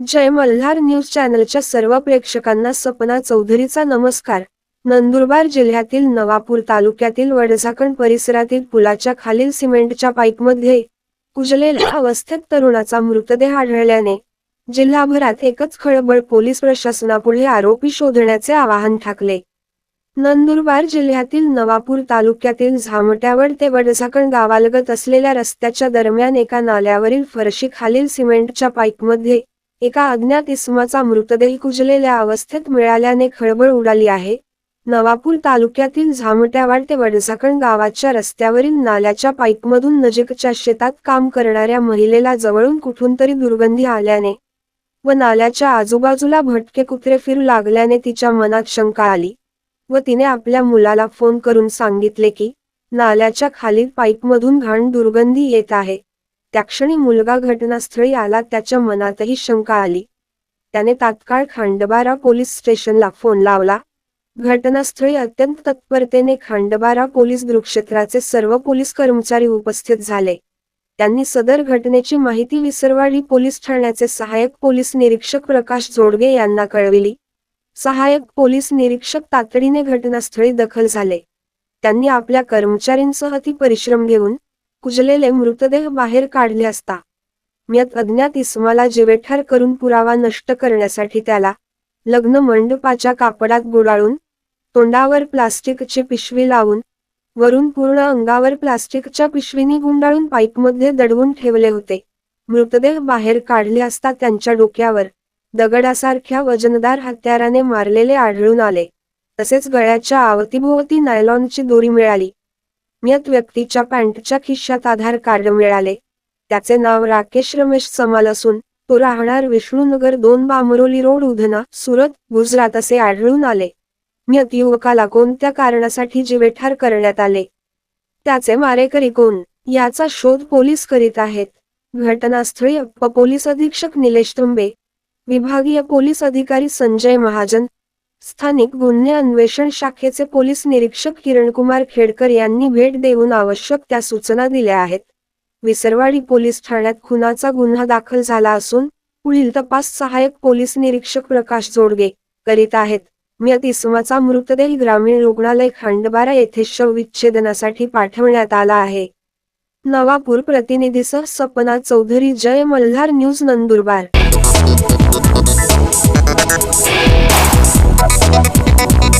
जय Malhar news चॅनलच्या सर्व प्रेक्षकांना सपना चौधरीचा नमस्कार. नंदुरबार जिल्ह्यातील नवापूर तालुक्यातील वडझाकण परिसरातील पुलाच्या खालील सिमेंटच्या पाईपमध्ये कुजलेल्या अवस्थेत तरुणाचा मृतदेह आढळल्याने जिल्हाभरात एकच खळबळ पोलीस प्रशासनापुढे आरोपी शोधण्याचे आवाहन ठाकले. नंदुरबार जिल्ह्यातील नवापूर तालुक्यातील झामट्यावड ते वडझाकण गावालगत असलेल्या रस्त्याच्या दरम्यान एका नाल्यावरील फरशी खालील सिमेंटच्या पाईपमध्ये एका अज्ञात इसमाचा मृतदेह कुजलेल्या अवस्थेत मिळाल्याने खळबळ उडाली आहे. नवापूर तालुक्यातील झामट्यावाड ते वडसाकण गावाच्या रस्त्यावरील नाल्याच्या पाईपमधून नजीकच्या शेतात काम करणाऱ्या महिलेला जवळून कुठून तरी दुर्गंधी आल्याने व नाल्याच्या आजूबाजूला भटके कुत्रे फिरू लागल्याने तिच्या मनात शंका आली व तिने आपल्या मुलाला फोन करून सांगितले की नाल्याच्या खालील पाईपमधून घाण दुर्गंधी येत आहे. त्या क्षणी मुलगा घटनास्थळी आला त्याच्या मनातही शंका आली. त्याने तात्काळ खांडबारा पोलीस स्टेशनला फोन लावला. घटनास्थळी अत्यंत तत्परतेने खांडबारा पोलीस दृक्षेत्राचे सर्व पोलीस कर्मचारी उपस्थित झाले. त्यांनी सदर घटनेची माहिती विसरवाडी पोलीस ठाण्याचे सहाय्यक पोलीस निरीक्षक प्रकाश जोडगे यांना कळविली. सहाय्यक पोलीस निरीक्षक तातडीने घटनास्थळी दखल झाले. त्यांनी आपल्या कर्मचाऱ्यांसह ती परिश्रम घेऊन कुजलेले मृतदेह बाहेर काढले असता म्यत अज्ञात इस्माला जिवेठार करून पुरावा नष्ट करण्यासाठी त्याला लग्न मंडपाच्या कापडात गुडाळून तोंडावर प्लास्टिकची पिशवी लावून वरून पूर्ण अंगावर प्लास्टिकच्या पिशवीने गुंडाळून पाईपमध्ये दडवून ठेवले होते. मृतदेह बाहेर काढले असता त्यांच्या डोक्यावर दगडासारख्या वजनदार हत्याराने मारलेले आढळून आले. तसेच गळ्याच्या आवतीभोवती नायलॉनची दोरी मिळाली. म्यत व्यक्तीच्या पॅन्टच्या खिशात आधार कार्ड मिळाले. त्याचे नाव राकेश रमेश समाल असून तो राहणार विष्णुनगर दोन बामरोली रोड उधना सुरत गुजरात असे आढळून आले. म्यत युवकाला कोणत्या कारणासाठी जीवेठार करण्यात आले? त्याचे मारेकरी कोण? याचा शोध पोलीस करीत आहेत. घटनास्थळी अप्प पोलीस अधीक्षक निलेश तुंबे विभागीय पोलीस अधिकारी संजय महाजन स्थानिक गुन्हे अन्वेषण शाखेचे पोलीस निरीक्षक किरणकुमार खेडकर यांनी भेट देऊन आवश्यक त्या सूचना दिल्या आहेत. विसरवाडी पोलीस ठाण्यात खुनाचा गुन्हा दाखल झाला असून पुढील तपास सहाय्यक पोलीस निरीक्षक प्रकाश जोडगे करीत आहेत. म्यत इसमाचा मृतदेह ग्रामीण रुग्णालय खांडबारा येथे शवविच्छेदनासाठी पाठवण्यात आला आहे. नवापूर प्रतिनिधीसह सपना चौधरी जय मल्हार न्यूज नंदुरबार. うん。